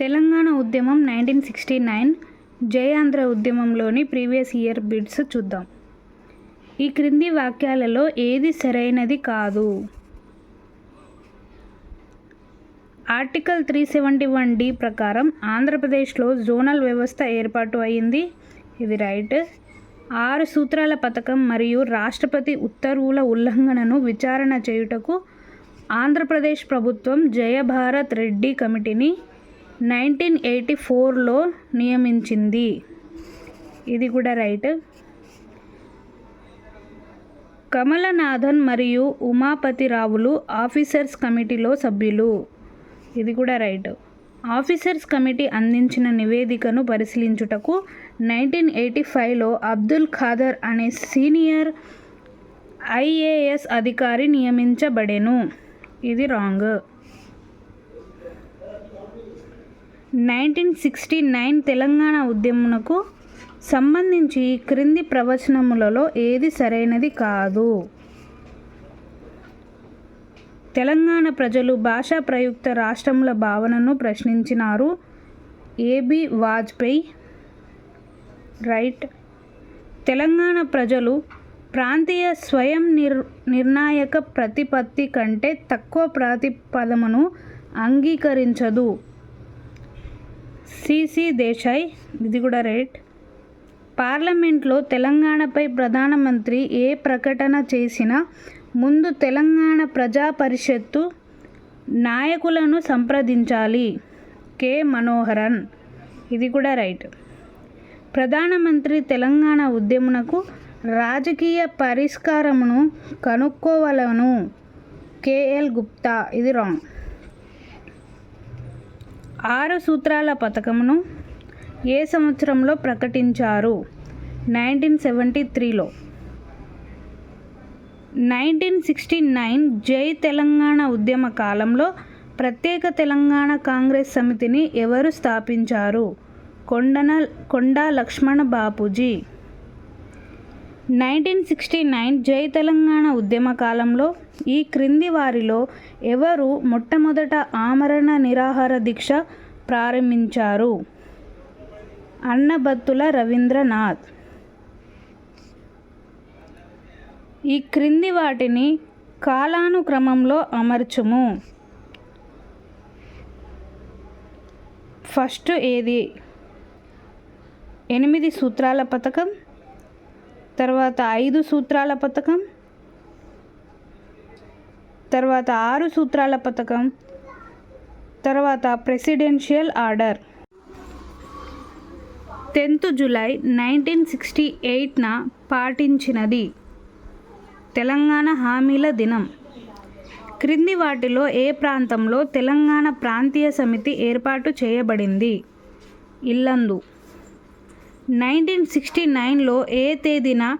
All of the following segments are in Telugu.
తెలంగాణ ఉద్యమం nineteen sixty nine Jai Andhra Andhra ఉద్యమంలోని previous year bits చూద్దాం. ఈ క్రింది వాక్యాలలో ఏది సరైనది కాదు? Article three seventy one D ప్రకారం ఆంధ్రప్రదేశ్లో జోనల్ వ్యవస్థ ఏర్పాటు అయింది. ఇది రైట్. ఆరు సూత్రాల పథకం మరియు రాష్ట్రపతి ఉత్తర్వుల ఉల్లంఘనను విచారణ చేయుటకు ఆంధ్రప్రదేశ్ ప్రభుత్వం జయభారత్ రెడ్డి కమిటీని నైన్టీన్ ఎయిటీ ఫోర్లో నియమించింది. ఇది కూడా రైట్. కమలనాథన్ మరియు ఉమాపతి రావులు ఆఫీసర్స్ కమిటీలో సభ్యులు. ఇది కూడా రైట్. ఆఫీసర్స్ కమిటీ అందించిన నివేదికను పరిశీలించుటకు నైన్టీన్ ఎయిటీ ఫైవ్లో అబ్దుల్ ఖాదర్ అనే సీనియర్ ఐఏఎస్ అధికారి నియమించబడెను. ఇది wrong. Nineteen sixty nine Telangana ఉద్యమునకు సంబంధించి క్రింది ప్రవచనములలో ఏది సరైనది కాదు. తెలంగాణ ప్రజలు భాషా ప్రయుక్త రాష్ట్రముల భావనను ప్రశ్నించినారు. A B Vajpayee right. Telangana ప్రజలు ప్రాంతీయ స్వయం నిర్ నిర్ణాయక ప్రతిపత్తి కంటే తక్కువ ప్రతిపదమును అంగీకరించదు. సిసి దేశాయ్ ఇది కూడా రైట్. పార్లమెంట్లో తెలంగాణపై ప్రధానమంత్రి ఏ ప్రకటన చేసినా ముందు తెలంగాణ ప్రజా పరిషత్తు నాయకులను సంప్రదించాలి. కె. మనోహరన్ ఇది కూడా రైట్. ప్రధానమంత్రి తెలంగాణ ఉద్యమునకు రాజకీయ పరిష్కారమును కనుక్కోవలను. కేఎల్ గుప్తా ఇది రాంగ్. ఆరు సూత్రాల పథకమును ఏ సంవత్సరంలో ప్రకటించారు? నైన్టీన్ సెవెంటీ త్రీలో. Nineteen sixty nine Jai Telangana ఉద్యమ కాలంలో ప్రత్యేక తెలంగాణ కాంగ్రెస్ సమితిని ఎవరు స్థాపించారు? కొండన Konda Lakshmana Bapuji. Nineteen sixty nine Jai Telangana ఉద్యమ కాలంలో ఈ క్రింది వారిలో ఎవరు మొట్టమొదట ఆమరణ నిరాహార దీక్ష ప్రారంభించారు? అన్నబత్తుల రవీంద్రనాథ్. ఈ క్రింది వాటిని కాలానుక్రమంలో అమర్చుము. ఫస్ట్ ఏది? ఎనిమిది సూత్రాల పథకం తర్వాత ఐదు సూత్రాల పథకం తర్వాత ఆరు సూత్రాల పథకం తర్వాత presidential order. Tenth July nineteen sixty ఎయిట్న పాటించినది తెలంగాణ హామీల దినం. క్రింది వాటిలో ఏ ప్రాంతంలో తెలంగాణ ప్రాంతీయ సమితి ఏర్పాటు చేయబడింది? ఇల్లందు. నైన్టీన్ సిక్స్టీ నైన్లో ఏ తేదీన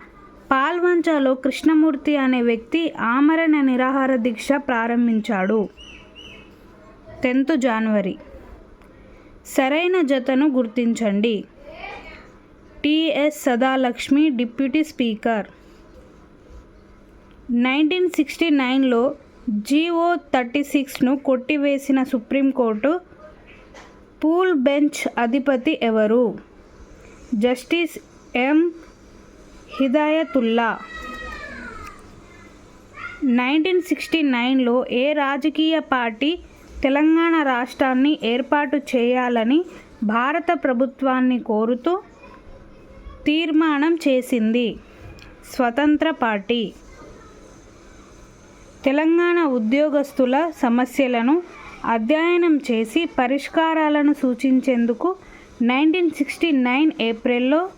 పాల్వంచలో కృష్ణమూర్తి అనే వ్యక్తి ఆమరణ నిరాహార దీక్ష ప్రారంభించాడు. Tenth January. సరైన జతను గుర్తించండి. T S Sadalakshmi deputy speaker. Nineteen sixty నైన్లో జీఓ థర్టీ సిక్స్ను కొట్టివేసిన సుప్రీంకోర్టు పూల్ బెంచ్ అధిపతి ఎవరు? Justice M. Hidayatullah. Nineteen sixty నైన్లో ఏ రాజకీయ పార్టీ తెలంగాణ రాష్ట్రాన్ని ఏర్పాటు చేయాలని భారత ప్రభుత్వాన్ని కోరుతూ తీర్మానం చేసింది. స్వతంత్ర పార్టీ. తెలంగాణ ఉద్యోగస్తుల సమస్యలను అధ్యయనం చేసి పరిష్కారాలను సూచించేందుకు నైన్టీన్ సిక్స్టీ నైన్ ఏప్రిల్లో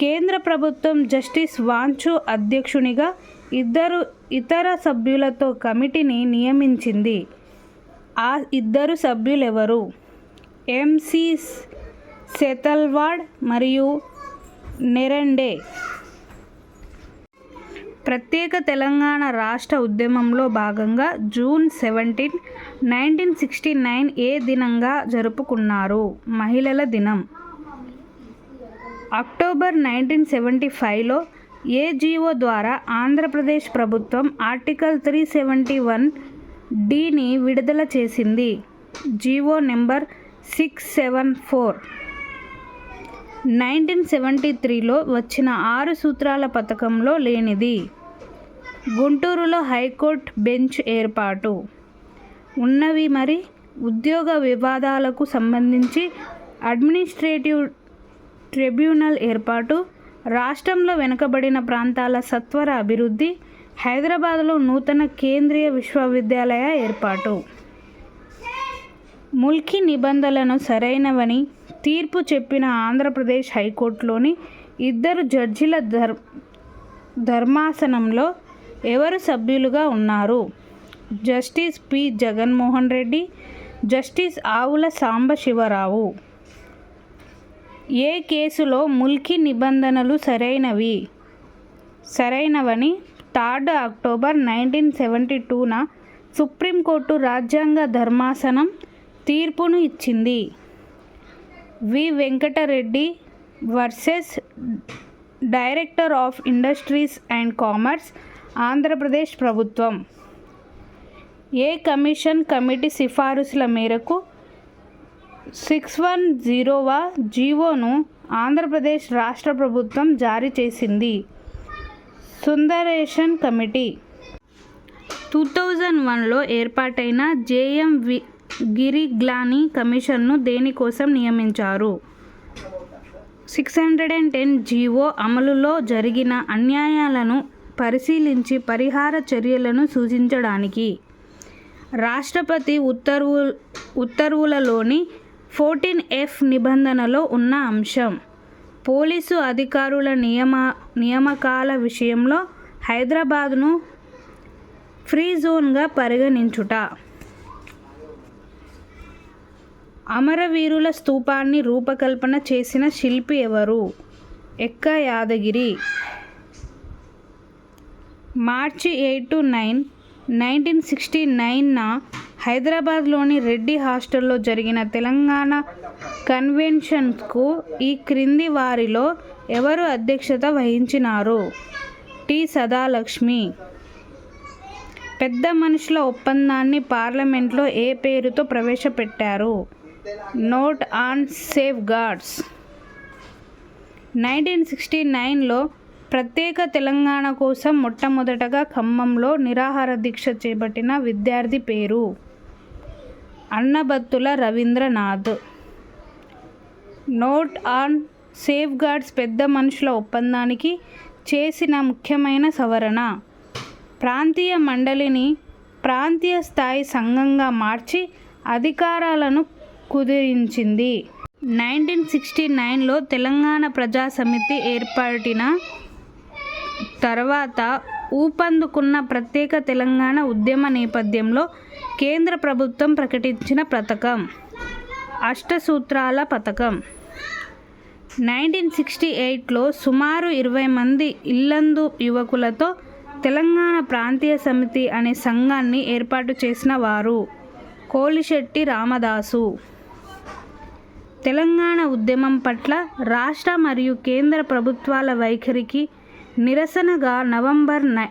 కేంద్ర ప్రభుత్వం జస్టిస్ వాంచు అధ్యక్షునిగా ఇద్దరు ఇతర సభ్యులతో కమిటీని నియమించింది. ఆ ఇద్దరు సభ్యులెవరు? ఎంసి సెతల్వాడ్ మరియు నెరెండే. ప్రత్యేక తెలంగాణ రాష్ట్ర ఉద్యమంలో భాగంగా June seventeen nineteen sixty nine ఏ దినంగా జరుపుకున్నారు మహిళల దినం. అక్టోబర్ నైన్టీన్ సెవెంటీ ఫైవ్లో ఏ జీవో ద్వారా ఆంధ్రప్రదేశ్ ప్రభుత్వం ఆర్టికల్ త్రీ సెవెంటీ వన్ డిని విడుదల చేసింది. G O number six seven four. Nineteen seventy త్రీలో వచ్చిన ఆరు సూత్రాల పథకంలో లేనిది. గుంటూరులో హైకోర్టు బెంచ్ ఏర్పాటు. ఉన్నవి మరి ఉద్యోగ వివాదాలకు సంబంధించి అడ్మినిస్ట్రేటివ్ ట్రిబ్యునల్ ఏర్పాటు రాష్ట్రంలో వెనుకబడిన ప్రాంతాల సత్వర అభివృద్ధి హైదరాబాద్లో నూతన కేంద్రీయ విశ్వవిద్యాలయ ఏర్పాటు. ముల్కీ నిబంధనలను సరైనవని తీర్పు చెప్పిన ఆంధ్రప్రదేశ్ హైకోర్టులోని ఇద్దరు జడ్జిల ధర్ ధర్మాసనంలో ఎవరు సభ్యులుగా ఉన్నారు? Justice P. Jaganmohan Reddy justice Avula Sambasivarao. ఏ కేసులో ముల్కీ నిబంధనలు సరైనవి? సరైనవని థర్డ్ అక్టోబర్ నైన్టీన్ సెవెంటీ టూన సుప్రీంకోర్టు రాజ్యాంగ ధర్మాసనం తీర్పును ఇచ్చింది. V. Venkatareddy versus director of industries and commerce Andhra Pradesh ప్రభుత్వం. ఏ కమిషన్ కమిటీ సిఫారసుల మేరకు సిక్స్ వన్ జీరోవ జీవోను ఆంధ్రప్రదేశ్ రాష్ట్ర ప్రభుత్వం జారీ చేసింది. సుందరేషన్ కమిటీ. టూ థౌజండ్ వన్లో ఏర్పాటైన జేఎం వి గిరిగ్లానీ కమిషన్ను దేనికోసం నియమించారు? Six hundred and ten G O అమలులో జరిగిన అన్యాయాలను పరిశీలించి పరిహార చర్యలను సూచించడానికి రాష్ట్రపతి ఉత్తర్వు ఉత్తర్వులలోని ఫోర్టీన్ ఎఫ్ నిబంధనలో ఉన్న అంశం. పోలీసు అధికారుల నియమ నియామకాల విషయంలో హైదరాబాద్ను ఫ్రీ జోన్గా పరిగణించుట. అమరవీరుల స్తూపాన్ని రూపకల్పన చేసిన శిల్పి ఎవరు? Ekka Yadagiri. March eight to nine nineteen sixty నైన్న హైదరాబాద్లోని రెడ్డి హాస్టల్లో జరిగిన తెలంగాణ కన్వెన్షన్కు ఈ క్రింది వారిలో ఎవరు అధ్యక్షత వహించినారు? టి. సదాలక్ష్మి. పెద్ద మనుషుల ఒప్పందాన్ని పార్లమెంట్లో ఏ పేరుతో ప్రవేశపెట్టారు? Note on safeguards. Nineteen sixty నైన్లో ప్రత్యేక తెలంగాణ కోసం మొట్టమొదటగా ఖమ్మంలో నిరాహార దీక్ష చేపట్టిన విద్యార్థి పేరు Annabattula Ravindranath. Note on safeguards పెద్ద మనుషుల ఒప్పందానికి చేసిన ముఖ్యమైన సవరణ. ప్రాంతీయ మండలిని ప్రాంతీయ స్థాయి సంఘంగా మార్చి అధికారాలను కుదిరించింది. నైన్టీన్ సిక్స్టీ నైన్లో తెలంగాణ ప్రజా సమితి ఏర్పడిన తర్వాత ఊపందుకున్న ప్రత్యేక తెలంగాణ ఉద్యమ నేపథ్యంలో కేంద్ర ప్రభుత్వం ప్రకటించిన పథకం. అష్టసూత్రాల పథకం. నైన్టీన్ సిక్స్టీ ఎయిట్లో సుమారు ఇరవై మంది ఇల్లందు యువకులతో తెలంగాణ ప్రాంతీయ సమితి అనే సంఘాన్ని ఏర్పాటు చేసిన వారు కోలిశెట్టి రామదాసు. తెలంగాణ ఉద్యమం పట్ల రాష్ట్ర మరియు కేంద్ర ప్రభుత్వాల వైఖరికి నిరసనగా నవంబర్ నై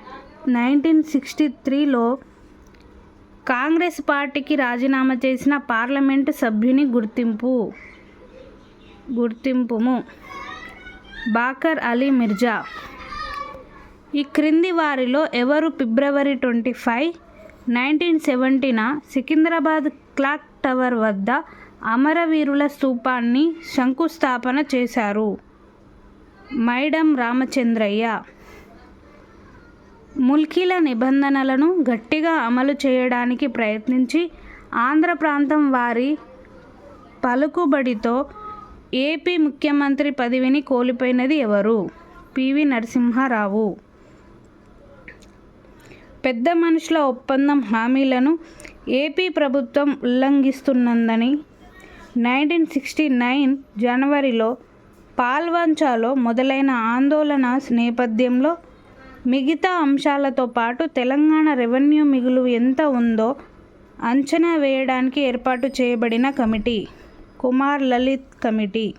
నైన్టీన్ సిక్స్టీ త్రీలో కాంగ్రెస్ పార్టీకి రాజీనామా చేసిన పార్లమెంటు సభ్యుని గుర్తింపు. గుర్తింపుము. బాకర్ అలీ మిర్జా. ఈ క్రింది వారిలో ఎవరు ఫిబ్రవరి ట్వంటీ ఫైవ్ నైన్టీన్ సెవెంటీన సికింద్రాబాద్ క్లాక్ టవర్ వద్ద అమరవీరుల స్థూపాన్ని శంకుస్థాపన చేశారు. మైడం రామచంద్రయ్య. ముల్కీల నిబంధనలను గట్టిగా అమలు చేయడానికి ప్రయత్నించి ఆంధ్ర ప్రాంతం వారి పలుకుబడితో ఏపీ ముఖ్యమంత్రి పదవిని కోల్పోయినది ఎవరు? P V Narasimharao. పెద్ద మనుషుల ఒప్పందం హామీలను ఏపీ ప్రభుత్వం ఉల్లంఘిస్తున్నదని నైన్టీన్ సిక్స్టీ నైన్ జనవరిలో పాల్వంచాలో మొదలైన ఆందోళన నేపథ్యంలో మిగతా అంశాలతో పాటు తెలంగాణ రెవెన్యూ మిగులు ఎంత ఉందో అంచనా వేయడానికి ఏర్పాటు చేయబడిన కమిటీ కుమార్ లలిత్ కమిటీ.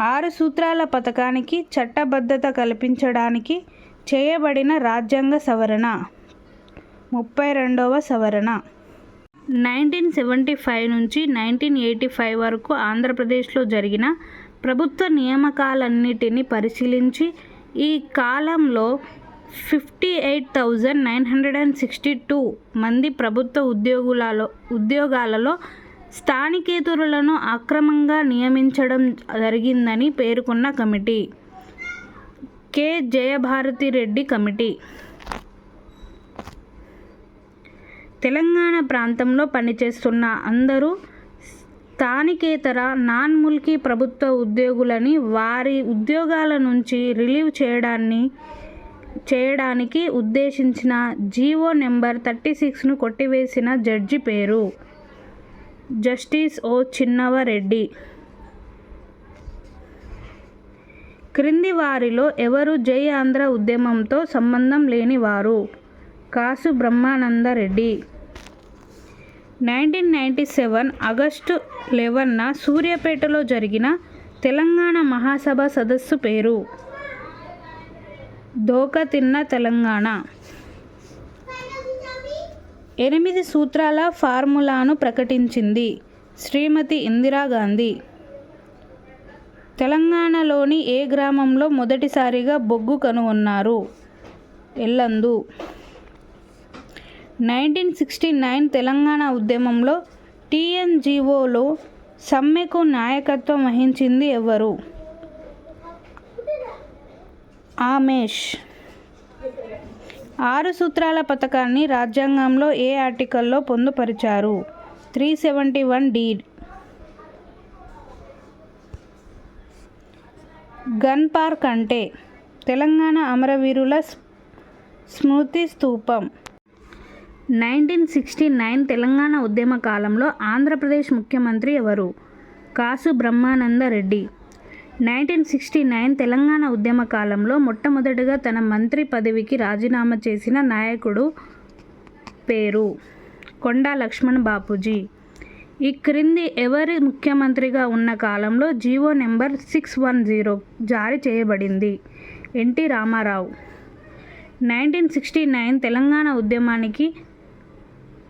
ఆరు సూత్రాల పథకానికి చట్టబద్ధత కల్పించడానికి చేయబడిన రాజ్యాంగ సవరణ. ముప్పై రెండవ సవరణ. నైన్టీన్ సెవెంటీ ఫైవ్ నుంచి నైన్టీన్ ఎయిటీ ఫైవ్ వరకు ఆంధ్రప్రదేశ్లో జరిగిన ప్రభుత్వ నియామకాలన్నిటిని పరిశీలించి ఈ కాలంలో fifty eight thousand nine hundred and sixty two మంది ప్రభుత్వ ఉద్యోగులలో ఉద్యోగాలలో స్థానికేతరులను అక్రమంగా నియమించడం జరిగిందని పేర్కొన్న committee. K. Jayabharatireddy committee. Telangana ప్రాంతంలో పనిచేస్తున్న అందరూ స్థానికేతర నాన్ ముల్కీ ప్రభుత్వ ఉద్యోగులని వారి ఉద్యోగాల నుంచి రిలీవ్ చేయడాన్ని చేయడానికి ఉద్దేశించిన జీవో నెంబర్ థర్టీ సిక్స్ను కొట్టివేసిన జడ్జి పేరు జస్టిస్ ఓ చిన్నవరెడ్డి. క్రింది వారిలో ఎవరు జై ఆంధ్ర ఉద్యమంతో సంబంధం లేని వారు? Kasu Brahmanandareddy. Nineteen ninety seven August లెవెన్న సూర్యాపేటలో జరిగిన తెలంగాణ మహాసభ సదస్సు పేరు. దోకతిన్న తెలంగాణ. ఎనిమిది సూత్రాల ఫార్ములాను ప్రకటించింది శ్రీమతి ఇందిరాగాంధీ తెలంగాణలోని ఏ గ్రామంలో మొదటిసారిగా బొగ్గు కనుగొన్నారు? Yellandu. Nineteen sixty nine Telangana ఉద్యమంలో టీఎన్జిఓలో సమ్మెకు నాయకత్వం వహించింది ఎవరు? ఆమేష్. ఆరు సూత్రాల పథకాన్ని రాజ్యాంగంలో ఏ ఆర్టికల్లో పొందుపరిచారు? Three seventy one D gun park అంటే తెలంగాణ అమరవీరుల స్మృతి స్తూపం నైన్టీన్ సిక్స్టీ నైన్ తెలంగాణ ఉద్యమ కాలంలో ఆంధ్రప్రదేశ్ ముఖ్యమంత్రి ఎవరు? Kasu Brahmananda Reddy nineteen sixty nine Telangana ఉద్యమ కాలంలో మొట్టమొదటిగా తన మంత్రి పదవికి రాజీనామా చేసిన నాయకుడు పేరు కొండా లక్ష్మణ్ బాపూజీ. ఈ క్రింది ఎవరి ముఖ్యమంత్రిగా ఉన్న కాలంలో G O number six one zero జారీ చేయబడింది. N T Ramarao. Nineteen sixty nine Telangana ఉద్యమానికి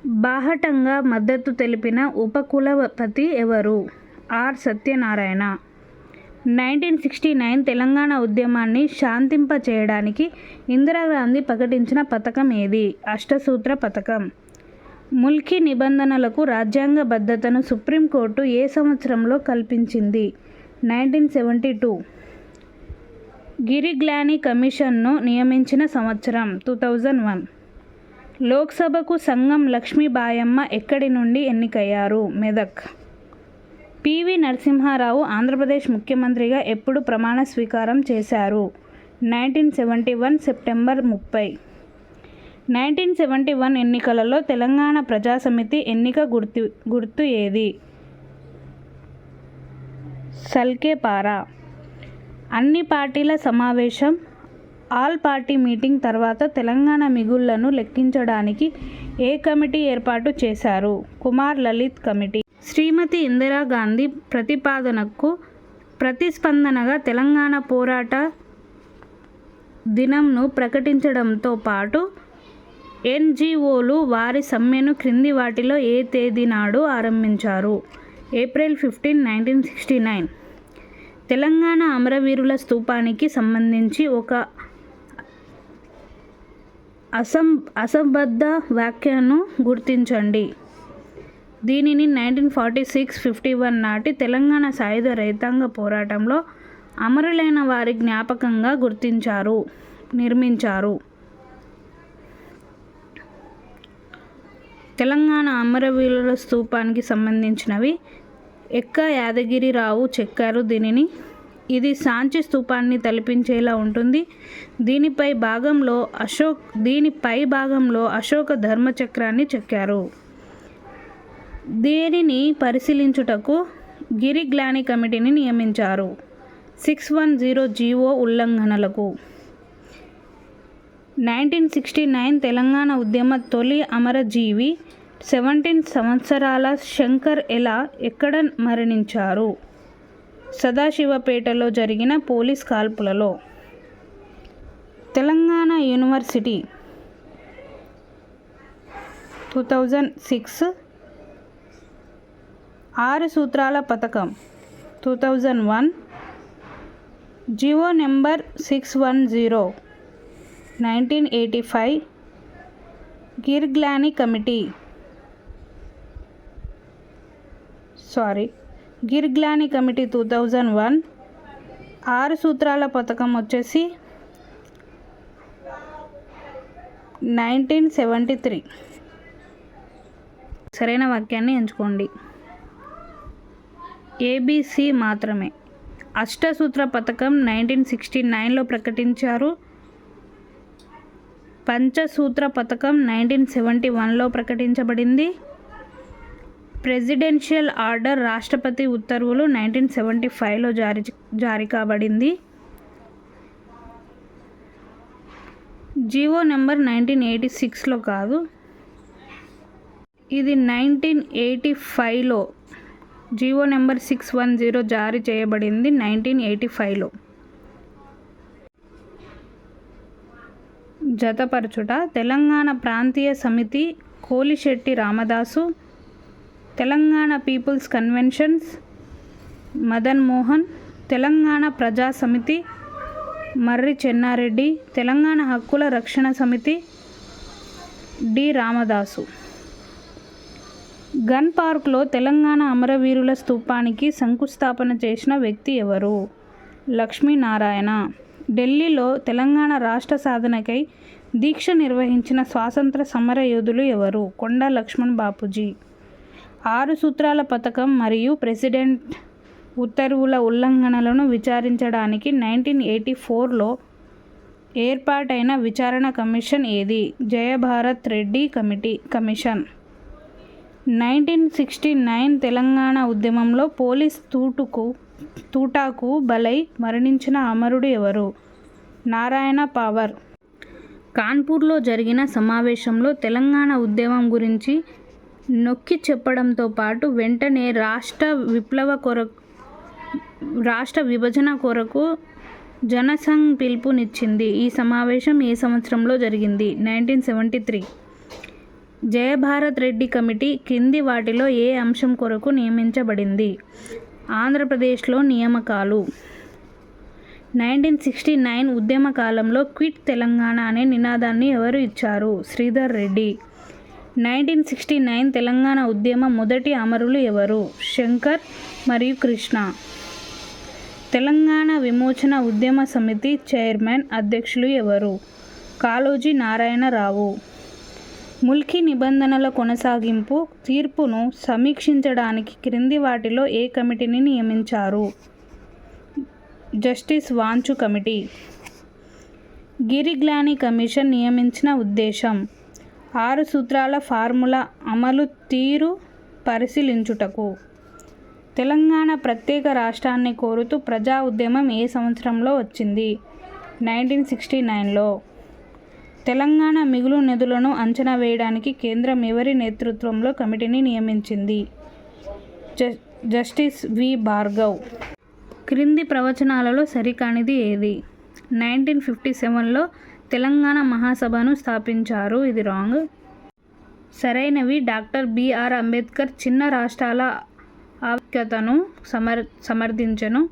బాహటంగా మద్దతు తెలిపిన ఉపకులపతి ఎవరు? R. Satyanarayana. Nineteen sixty nine Telangana ఉద్యమాన్ని శాంతింప చేయడానికి ఇందిరాగాంధీ ప్రకటించిన పథకం ఏది? అష్టసూత్ర పథకం. ముల్కీ నిబంధనలకు రాజ్యాంగ భద్రతను సుప్రీంకోర్టు ఏ సంవత్సరంలో కల్పించింది? Nineteen seventy two. గిరిగ్లాని కమిషన్ను నియమించిన సంవత్సరం టూ థౌజండ్ వన్. లోక్సభకు సంగం లక్ష్మీబాయమ్మ ఎక్కడి నుండి ఎన్నికయ్యారు? మెదక్. పివి నరసింహారావు ఆంధ్రప్రదేశ్ ముఖ్యమంత్రిగా ఎప్పుడు ప్రమాణ స్వీకారం చేశారు? నైన్టీన్ సెవెంటీ వన్ సెప్టెంబర్ ముప్పై. నైన్టీన్ సెవెంటీ వన్ ఎన్నికలలో తెలంగాణ ప్రజాసమితి ఎన్నిక గుర్తు గుర్తు ఏది? సల్కేపారా. అన్ని పార్టీల సమావేశం ఆల్ పార్టీ మీటింగ్ తర్వాత తెలంగాణ మిగుళ్ళను లెక్కించడానికి ఏ కమిటీ ఏర్పాటు చేశారు? కుమార్ లలిత్ కమిటీ. శ్రీమతి ఇందిరాగాంధీ ప్రతిపాదనకు ప్రతిస్పందనగా తెలంగాణ పోరాట దినంను ప్రకటించడంతో పాటు ఎన్జిఓలు వారి సమ్మెను క్రింది వాటిలో ఏ తేదీ నాడు ఆరంభించారు? April fifteen nineteen sixty nine. Telangana అమరవీరుల స్తూపానికి సంబంధించి ఒక అసం అసంబద్ధ వ్యాఖ్యను గుర్తించండి. దీనిని nineteen forty six fifty one నాటి తెలంగాణ సాయుధ రైతాంగ పోరాటంలో అమరులైన వారి జ్ఞాపకంగా గుర్తించారు నిర్మించారు. తెలంగాణ అమరవీరుల స్తూపానికి సంబంధించినవి ఎక్క యాదగిరిరావు చెక్కారు దీనిని ఇది సాంచి స్థూపాన్ని తలపించేలా ఉంటుంది. దీనిపై భాగంలో అశోక్ దీని పై భాగంలో అశోక ధర్మచక్రాన్ని చెక్కారు. దీనిని పరిశీలించుటకు గిరిగ్లాని కమిటీని నియమించారు. Six one zero G O ఉల్లంఘనలకు. Nineteen sixty nine Telangana ఉద్యమ తొలి అమరజీవి సెవెంటీన్ సంవత్సరాల శంకర్ ఎలా ఎక్కడ మరణించారు? సదాశివపేటలో జరిగిన police కాల్పులలో Telangana university two thousand six ఆరు సూత్రాల పథకం two thousand one G O number six one zero nineteen eighty five Girglani committee. Sorry. Girglani committee two thousand one ఆరు సూత్రాల పథకం వచ్చేసి నైన్టీన్ సెవెంటీ త్రీ. సరైన వాక్యాన్ని ఎంచుకోండి. ఏబిసి మాత్రమే. అష్టసూత్ర పథకం నైన్టీన్ సిక్స్టీ నైన్లో ప్రకటించారు. పంచసూత్ర పథకం నైన్టీన్ సెవెంటీ వన్లో ప్రకటించబడింది. ప్రెసిడెన్షియల్ ఆర్డర్ రాష్ట్రపతి ఉత్తర్వులు నైన్టీన్ సెవెంటీ ఫైవ్లో జారీ జారీ కాబడింది. G O number nineteen eighty సిక్స్లో కాదు. ఇది నైన్టీన్ ఎయిటీ ఫైవ్లో G O number six one zero జారీ చేయబడింది నైన్టీన్ ఎయిటీ ఫైవ్లో. జతపరచుట తెలంగాణ ప్రాంతీయ సమితి కోలిశెట్టి రామదాసు తెలంగాణ పీపుల్స్ కన్వెన్షన్స్ మదన్ మోహన్ తెలంగాణ ప్రజా సమితి మర్రి చెన్నారెడ్డి తెలంగాణ హక్కుల రక్షణ సమితి డి రామదాసు. గన్ పార్క్లో తెలంగాణ అమరవీరుల స్తూపానికి శంకుస్థాపన చేసిన వ్యక్తి ఎవరు? లక్ష్మీనారాయణ. ఢిల్లీలో తెలంగాణ రాష్ట్ర సాధనకై దీక్ష నిర్వహించిన స్వాతంత్ర సమర యోధులు ఎవరు? కొండ లక్ష్మణ్ బాపూజీ. ఆరు సూత్రాల పథకం మరియు ప్రెసిడెంట్ ఉత్తర్వుల ఉల్లంఘనలను విచారించడానికి నైన్టీన్ ఎయిటీ ఫోర్లో ఏర్పాటైన విచారణ కమిషన్ ఏది? Jayabharat Reddy committee commission. Nineteen sixty nine Telangana ఉద్యమంలో పోలీస్ తూటుకు తూటాకు బలై మరణించిన అమరుడు ఎవరు? నారాయణ పవర్. కాన్పూర్లో జరిగిన సమావేశంలో తెలంగాణ ఉద్యమం గురించి నొక్కి చెప్పడంతో పాటు వెంటనే రాష్ట్ర విప్లవ కొరకు రాష్ట్ర విభజన కొరకు జనసంఘ్ పిలుపునిచ్చింది. ఈ సమావేశం ఏ సంవత్సరంలో జరిగింది? Nineteen seventy three. Jayabharat Reddy committee కింది వాటిలో ఏ అంశం కొరకు నియమించబడింది? ఆంధ్రప్రదేశ్లో నియామకాలు. నైన్టీన్ సిక్స్టీ నైన్ ఉద్యమ కాలంలో క్విట్ తెలంగాణ అనే నినాదాన్ని ఎవరు ఇచ్చారు? Sridhar Reddy. Nineteen sixty nine Telangana ఉద్యమ మొదటి అమరులు ఎవరు? శంకర్ మరియు కృష్ణ. తెలంగాణ విమోచన ఉద్యమ సమితి చైర్మన్ అధ్యక్షులు ఎవరు? కాళోజీ నారాయణరావు. ముల్కీ నిబంధనల కొనసాగింపు తీర్పును సమీక్షించడానికి క్రింది వాటిలో ఏ కమిటీని నియమించారు? Justice Wanchoo committee. Girglani commission నియమించిన ఉద్దేశం. ఆరు సూత్రాల ఫార్ములా అమలు తీరు పరిశీలించుటకు. తెలంగాణ ప్రత్యేక రాష్ట్రాన్ని కోరుతూ ప్రజా ఉద్యమం ఏ సంవత్సరంలో వచ్చింది? నైన్టీన్ సిక్స్టీ నైన్లో. తెలంగాణ మిగులు నిధులను అంచనా వేయడానికి కేంద్రం ఎవరి నేతృత్వంలో కమిటీని నియమించింది? Justice V Bhargav. క్రింది ప్రవచనాలలో సరికానిది ఏది? నైన్టీన్ ఫిఫ్టీ సెవెన్లో తెలంగాణ మహాసభను స్థాపించారు. ఇది రాంగ్. సరైనవి డాక్టర్ బిఆర్ అంబేద్కర్ చిన్న రాష్ట్రాల ఆఖ్యతను సమర్ సమర్థించను.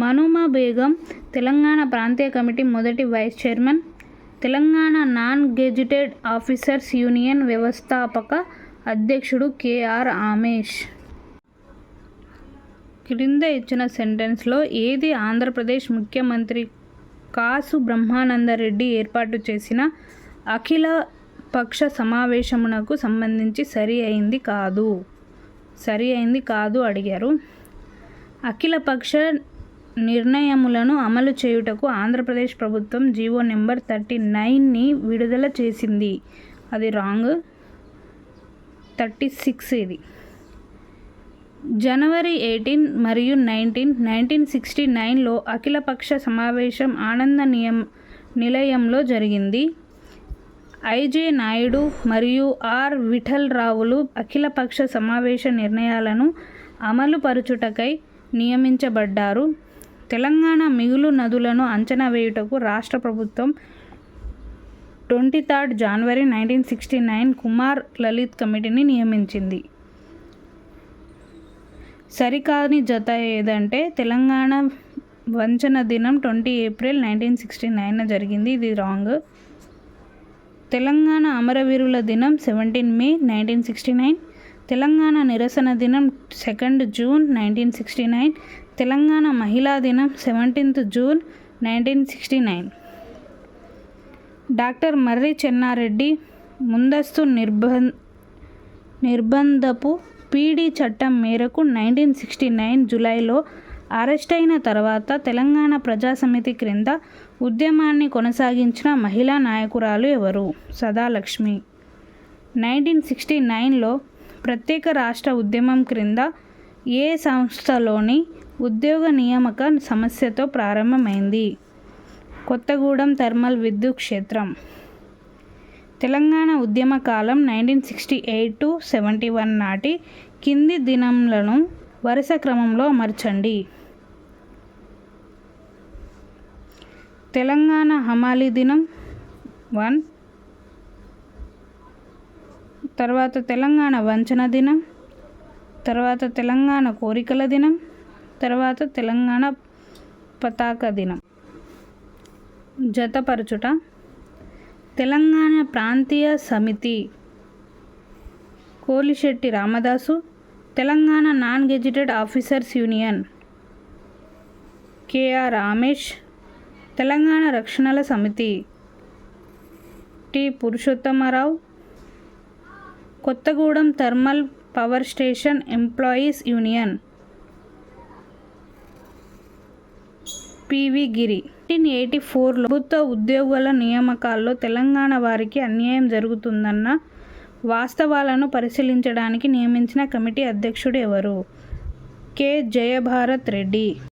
మనుమా బేగం తెలంగాణ ప్రాంతీయ కమిటీ మొదటి vice chairman. Telangana non gazetted officers union వ్యవస్థాపక అధ్యక్షుడు కేఆర్ ఆమేష్. క్రింద ఇచ్చిన సెంటెన్స్లో ఏది ఆంధ్రప్రదేశ్ ముఖ్యమంత్రి కాసు బ్రహ్మానందరెడ్డి ఏర్పాటు చేసిన అఖిల పక్ష సమావేశమునకు సంబంధించి సరి అయింది కాదు. సరి అయింది కాదు అడిగారు. అఖిలపక్ష నిర్ణయములను అమలు చేయుటకు ఆంధ్రప్రదేశ్ ప్రభుత్వం జీవో నెంబర్ థర్టీ నైన్ని విడుదల చేసింది. అది రాంగ్. థర్టీ సిక్స్ ఇది. జనవరి ఎయిటీన్ మరియు నైన్టీన్ నైన్టీన్ సిక్స్టీ నైన్లో అఖిలపక్ష సమావేశం ఆనంద నియం నిలయంలో జరిగింది. ఐజే నాయుడు మరియు ఆర్ విఠల్ రావులు అఖిలపక్ష సమావేశ నిర్ణయాలను అమలుపరుచుటకై నియమించబడ్డారు. తెలంగాణ మిగులు నదులను అంచనా వేయుటకు రాష్ట్ర ప్రభుత్వం twenty third January nineteen sixty nine Kumar Lalit కమిటీని నియమించింది. సరికాని జత ఏదంటే తెలంగాణ వంచన దినం twenty April nineteen sixty nine జరిగింది. ఇది రాంగ్. తెలంగాణ అమరవీరుల దినం seventeen May nineteen sixty nine. Telangana నిరసన దినం second June nineteen sixty nine. Telangana మహిళా దినం seventeenth June nineteen sixty nine. Doctor Marri Chennareddy ముందస్తు నిర్బం నిర్బంధపు పీడీ చట్టం మేరకు నైన్టీన్ సిక్స్టీ నైన్ జూలైలో అరెస్ట్ అయిన తర్వాత తెలంగాణ ప్రజాసమితి క్రింద ఉద్యమాన్ని కొనసాగించిన మహిళా నాయకురాలు ఎవరు? సదాలక్ష్మి. నైన్టీన్ సిక్స్టీ నైన్లో ప్రత్యేక రాష్ట్ర ఉద్యమం క్రింద ఏ సంస్థలోని ఉద్యోగ నియామక సమస్యతో ప్రారంభమైంది? కొత్తగూడెం థర్మల్ విద్యుత్ క్షేత్రం. తెలంగాణ ఉద్యమ కాలం nineteen sixty eight to seventy one నాటి కింది దినములను వరుస క్రమంలో అమర్చండి. తెలంగాణ హమాలి దినం వన్. తర్వాత తెలంగాణ వంచన దినం తర్వాత తెలంగాణ కోరికల దినం తర్వాత తెలంగాణ పతాక దినం. జతపరచుట Telangana Prantiya Samithi. Kolishetti Ramadasu Telangana non gazetted officers union. K R Ramesh Telangana రక్షణల సమితి. T. Purushottamarao Kothagudem thermal power station employees union. P V Giri. Nineteen eighty ఫోర్లో ప్రభుత్వ ఉద్యోగుల నియామకాల్లో తెలంగాణ వారికి అన్యాయం జరుగుతుందన్న వాస్తవాలను పరిశీలించడానికి నియమించిన కమిటీ అధ్యక్షుడు ఎవరు? కె. జయభారత్ రెడ్డి.